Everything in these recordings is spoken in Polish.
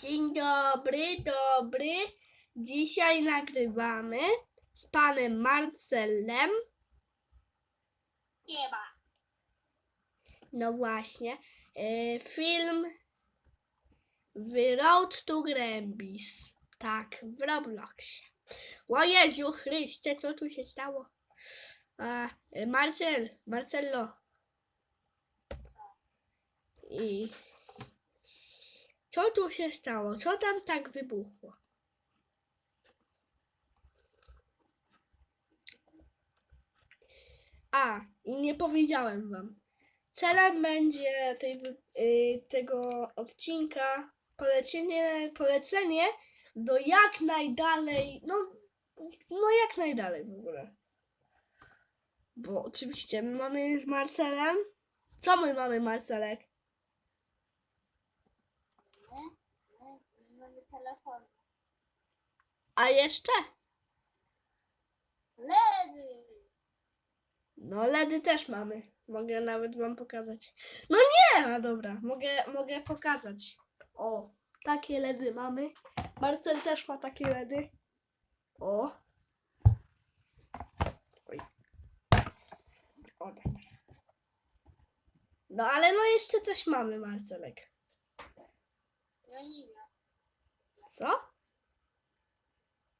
Dzień dobry, dobry. Dzisiaj nagrywamy z panem Marcelem. Nie ma. No właśnie. e, film w Road to Grambis. Tak, w Robloxie. O Jezu Chryste, co tu się stało? A, e, Marcel, Marcello. I co tu się stało? Co tam tak wybuchło? A, i nie powiedziałem wam. Celem będzie tej, y, tego odcinka polecenie, polecenie do jak najdalej, no, no jak najdalej w ogóle. Bo oczywiście my mamy z Marcelem. Co my mamy, Marcelek? My, my, my mamy telefon. A jeszcze? Lewy. No, LEDy też mamy. Mogę nawet wam pokazać. No nie! A dobra, mogę, mogę pokazać. O, takie LEDy mamy. Marcel też ma takie LEDy. O. Oj. O, tak. No ale no jeszcze coś mamy, Marcelek. Nie wiem. Co?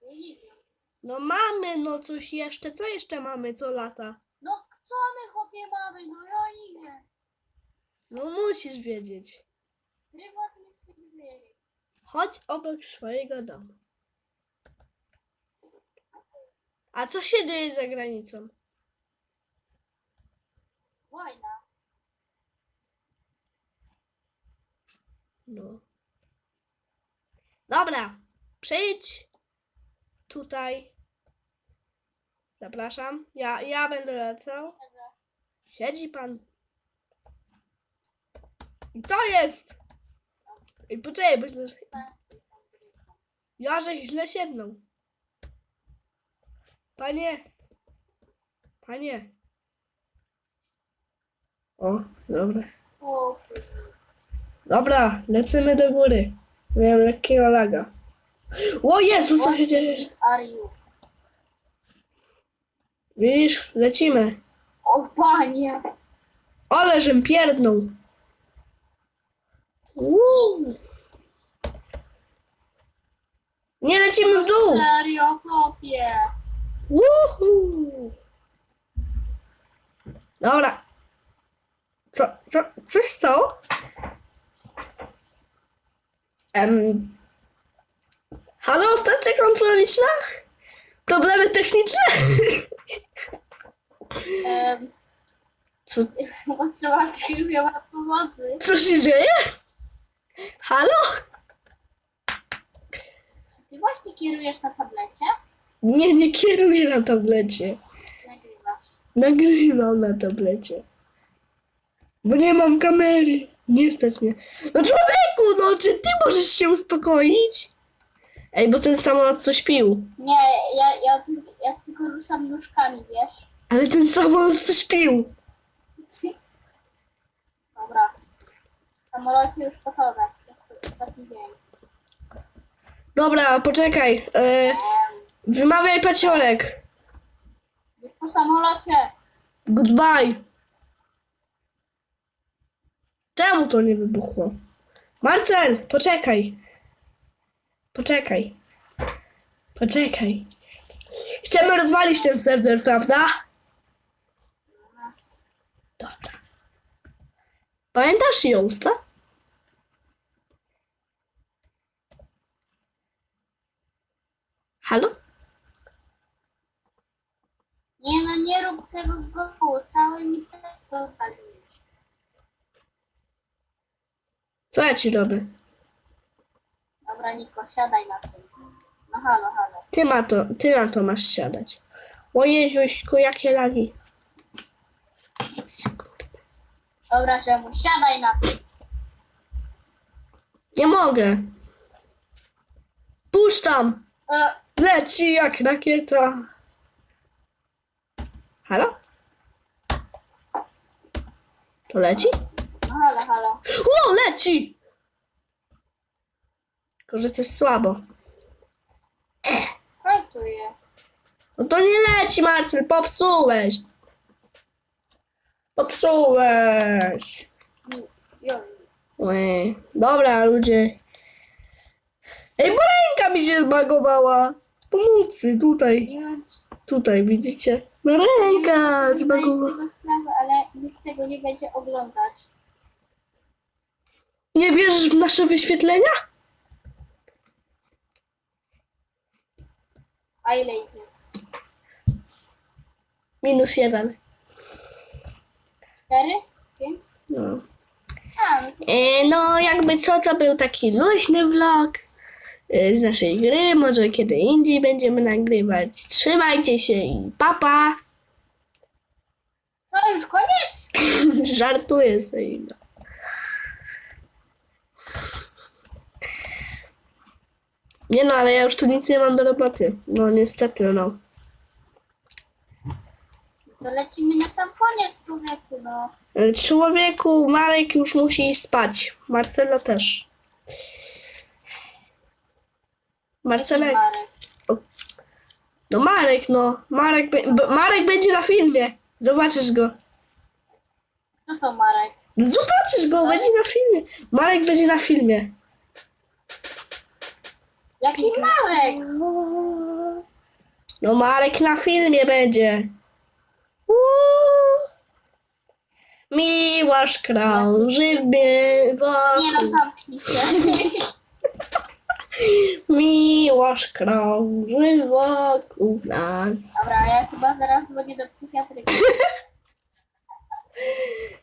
Ja nie wiem. No mamy, no coś jeszcze. Co jeszcze mamy, co lata? No co my chłopie mamy? No ja nie wiem. No musisz wiedzieć. Prywatny serwer. Chodź obok swojego domu. A co się dzieje za granicą? Wojna. No. Dobra, przyjdź tutaj. Zapraszam. Ja, ja będę lecał. Siedzi pan. I Co jest? I poczekaj, bo źle... Ja, że źle siednął. Panie. Panie. O, dobra. O, Dobra, lecimy do góry. Miałem lekkiego laga. O Jezu, co się dzieje? are you? Widzisz, lecimy. O panie. Ale żem pierdnął. Uuu. Nie lecimy w dół. Serio chłopie. Uhu. Dobra. Co, co, coś stało? Em. Halo, stacja kontrolniczna? Problemy techniczne? Um, Co, potrzeba pomocy. co się dzieje? Halo? Czy ty właśnie kierujesz na tablecie? Nie, nie kieruję na tablecie. Nagrywasz. Nagrywam na tablecie. Bo nie mam kamery. Nie stać mnie. No człowieku, no czy ty możesz się uspokoić? Ej, bo ten samolot coś pił. Nie, ja, ja, tylko- ja tylko ruszam nóżkami, wiesz? Ale ten samolot coś pił. Dobra. Samolocie już gotowe. To jest ostatni dzień. Dobra, poczekaj. E, Em, wymawiaj paciorek. już po samolocie. Goodbye. Czemu to nie wybuchło? Marcel, poczekaj. Poczekaj. Poczekaj. Chcemy rozwalić ten serwer, prawda? Dobra. Pamiętasz Josta? Halo? Nie no, nie rób tego gołu. Cały mi też rozwaliłeś. Co ja ci robię? Dobra, Niko, siadaj na tym. No halo, halo. Ty, ma to, ty na to masz siadać. O Jezuśku, jakie lagi. Dobra, Żemu, siadaj na tym. Nie mogę. Puszczam. E, Leci jak rakieta. Halo? To leci? Halo, halo. O, leci! Tylko, że coś słabo. Kontuje. No to nie leci, Marcel, popsułeś. Popsułeś. Oj, dobra, ludzie. Ej, bo ręka mi się zbagowała. Pomocy, tutaj, Nie tutaj, widzicie? No ręka zbagowała. tego sprawę, ale nikt tego nie będzie oglądać. Nie wierzysz w nasze wyświetlenia? A ile ich jest? Minus jeden. Cztery? Pięć? No. A, no E, no, jakby co, to był taki luźny vlog e, z naszej gry. Może kiedy indziej będziemy nagrywać. Trzymajcie się i papa. co, już koniec? Żartuję sobie. Nie no, ale ja już tu nic nie mam do roboty. No niestety, no. To lecimy na sam koniec, człowieku, no. E, Człowieku, Marek już musi iść spać. Marcela też. Marcelek. Marek. No Marek, no. Marek, be- b- Marek będzie na filmie. Zobaczysz go. Kto to Marek? Zobaczysz go, będzie na filmie. Marek będzie na filmie. Jaki Marek? No Marek na filmie będzie. Uuu. Miłość krąży w biegu. Nie no, zamknij się. Miłość krąży wokół nas. Dobra, ja chyba zaraz dzwonię do psychiatryka.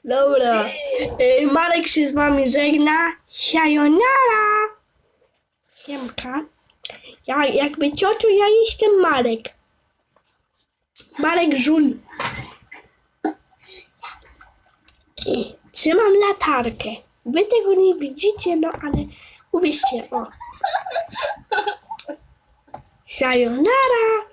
Dobra. Y, Marek się z wami żegna. Sayonara. Siemka. Ja, jakby ciociu, ja jestem Marek. Marek Żul. Trzymam latarkę. Wy tego nie widzicie, no ale uwierzcie, o. Sayonara.